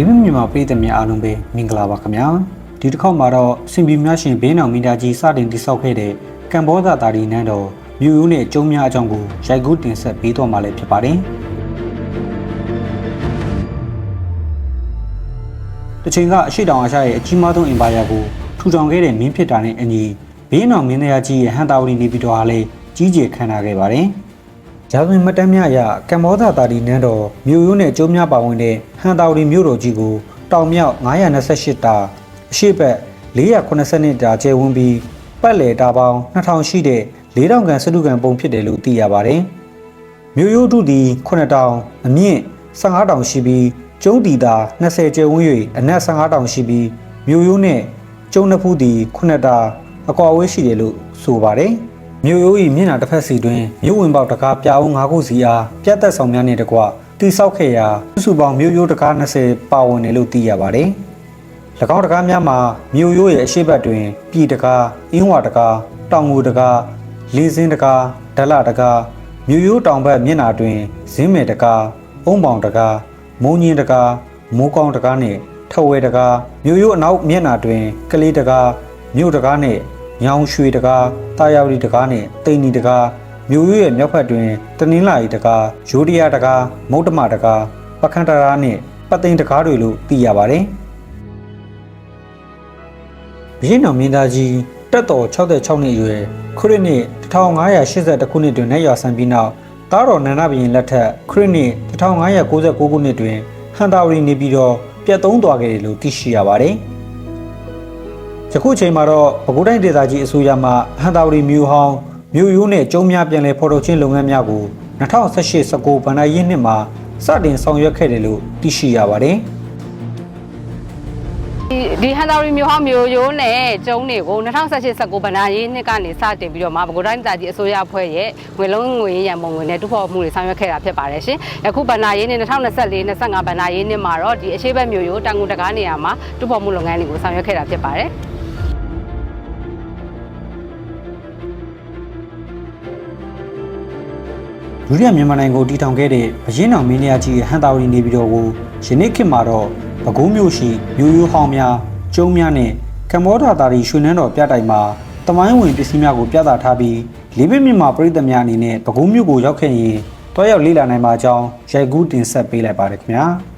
လေးမမြန်မာပြည်သူများအားလုံးပဲမင်္ဂလာပါခင်ဗျာဒီတစ်ခေါက်မှာတော့စင်ပီမြရှင်ဘေးနောင်မီတာကြီးစတင်တိစောက်ခဲ့တဲ့ကမ္ဘောဇာတာဒီနန်းတော်မြို့ရိုးနဲ့ကျုံများအကြောင်းကိုရိုက်ကူးတင်ဆက်ပေးတော့မှာလည်းဖြစ်ပါတယ်တစ်ချိန်ကအရှိတောင်အာရှရဲ့အကြီးမားဆုံးအင်ပါယာကိုထူထောင်ခဲ့တဲ့မင်းဖြစ်တာနဲ့အညီဘေးနောင်မင်းသားကြီးရဲ့ဟန်တာဝတီနေပြည်တော်ဟာလည်းကြီးကျယ်ခမ်းနားခဲ့ပါတယ် ဂျာဇမင်မတ်တမ်းများအရကမ္ဘောဇာတာဒီနန်းတော်မြို့ရိုးနဲ့ကျုံများပါဝင်တဲ့ဟန်တာဝတီမြို့တော်ကြီးကိုတောင်မြောက်928တာအရှိတ်480တာကျယ်ဝန်းပြီးပတ်လည်တာပေါင်း2000ရှိတဲ့4000ခန့်စတုကန်ပုံဖြစ်တယ်လို့သိရပါတယ်။မြို့ရိုးတုသည်9000အမြင့်15000ရှိပြီးကျုံးတီတာ20ကျယ်ဝန်း၍အနက်15000ရှိပြီးမြို့ရိုးနဲ့ကျုံးနှစ်ဖူးသည်9တာအကွာဝေးရှိတယ်လို့ဆိုပါတယ်။ မြို့ရိုး၏မျက်နှာတစ်ဖက်စီတွင်မြို့ဝင်ပေါက်တကားပြားအောင်၅ခုစီအားပြတ်သက်ဆောင်များနှင့်တကွတိဆောက်ခဲ့ရာစုစုပေါင်းမြို့ရိုးတကား20ပါဝင်တယ်လို့သိရပါတယ်။၎င်းတကားများမှာမြို့ရိုးရဲ့အရှိတ်ဘက်တွင်ပြည်တကားအင်းဝတကားတောင်ငူတကားလေးစင်းတကားဒလတကားမြို့ရိုးတောင်ဘက်မျက်နှာတွင်ဇင်းမယ်တကားအုံပေါင်တကားမုံညင်းတကားမိုးကောင်းတကားနှင့်ထဝဲတကားမြို့ရိုးအနောက်မျက်နှာတွင်ကလေးတကားမြို့တကားနှင့် ညောင်ရွှေတကားတာယာဝတီတကားနှင့်တိန်နီတကားမြို့ရိုးရဲ့မြောက်ဘက်တွင်တနင်္လာရီတကားရိုးတရတကားမုတ်တမတကားပခန္တရာနှင့်ပသိမ်တကားတွေလို့သိရပါတယ်။ဘရင်တော်မင်းသားကြီးတက်တော်66နှစ်အရွယ်ခရစ်နှစ်1582ခုနှစ်တွင်နဲ့ရွာဆန်ပြီးနောက်တားတော်နန္ဒဘရင်လက်ထက်ခရစ်နှစ်1599ခုနှစ်တွင်ဟန်တာဝရီနေပြီးတော့ပြတ်သုံးသွားခဲ့တယ်လို့သိရှိရပါတယ်။ ယခုချိန်မှာတော့ပဲခူးတိုင်းဒေသကြီးအစိုးရမှဟန်တာဝရီမြို့ဟောင်းမြို့ရိုးနဲ့ကျုံးများပြန်လည်ဖော်ထုတ်ခြင်းလုပ်ငန်းများကို2018-19ဘဏ္ဍာရေးနှစ်မှာစတင်ဆောင်ရွက်ခဲ့တယ်လို့သိရှိရပါတယ်။ဒီဒီဟန်တာရီမျိုးဟောင်းမျိုးရိုးနဲ့ကျုံးတွေကို2018 19ဗဏ္ဍာရေးနှစ်ကနေစတင်ပြီးတော့မှပဲခူးတိုင်းတာကြီးအစိုးရအဖွဲ့ရဲ့ငွေလုံးငွေရန်ပုံငွေနဲ့တူဖော်မှုတွေဆောင်ရွက်ခဲ့တာဖြစ်ပါတယ်ရှင်။ယခုဗဏ္ဍာရေးနှစ်2024 25ဗဏ္ဍာရေးနှစ်မှာတော့ဒီအရှိတ်ဘက်မျိုးရိုးတန်ကုန်တကားနေရာမှာတူဖော်မှုလုပ်ငန်းတွေကိုဆောင်ရွက်ခဲ့တာဖြစ်ပါတယ်။ ဒုတိယမြန်မာနိုင်ငံကိုတည်ထောင်ခဲ့တဲ့ဘရင်တော်မင်းများကြီးရဲ့ဟန်တာဝတီနေပြည်တော်ကိုယနေ့ခေတ်မှာတော့ပဲခူးမြို့ရှိမြို့ရိုးဟောင်းများကျုံးများနဲ့ကမ္ဘောဒာတာရီရွှေနန်းတော်ပြတိုင်မှာတမိုင်းဝင်ပစ္စည်းများကိုပြသထားပြီးလေးပင်မြန်မာပြည်သူများအနေနဲ့ပဲခူးမြို့ကိုရောက်ခဲ့ရင်တွားရောက်လေ့လာနိုင်ပါကြောင်းရိုက်ကူးတင်ဆက်ပေးလိုက်ပါတယ်ခင်ဗျာ။